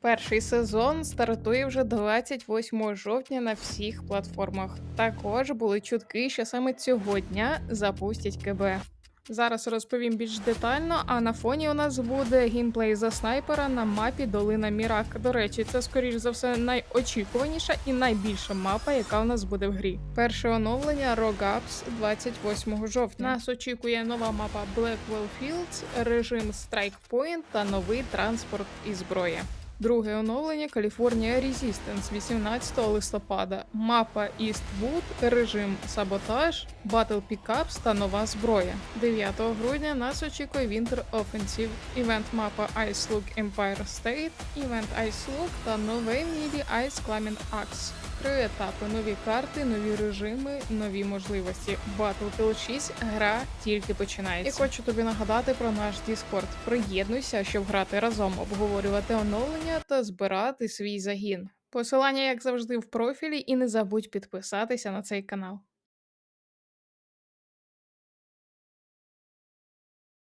Перший сезон стартує вже 28 жовтня на всіх платформах. Також були чутки, що саме цього дня запустять КБ. Зараз розповім більш детально, а на фоні у нас буде геймплей за снайпера на мапі Долина Мірак. До речі, це скоріш за все найочікуваніша і найбільша мапа, яка у нас буде в грі. Перше оновлення Rogups 28 жовтня. Нас очікує нова мапа Blackwell Fields, режим Strike Point та новий транспорт і зброя. Друге оновлення California Resistance 18 листопада. Мапа Eastwood, режим Саботаж, Battle Pickups та нова зброя. 9 грудня нас очікує Winter Offensive, івент мапа Empire State, івент Look та новий міді Ice Climbing Axe. Три етапи, нові карти, нові режими, нові можливості. Battlefield 6 гра тільки починається. І хочу тобі нагадати про наш Discord. Приєднуйся, щоб грати разом, обговорювати оновлення та збирати свій загін. Посилання, як завжди, в профілі, і не забудь підписатися на цей канал.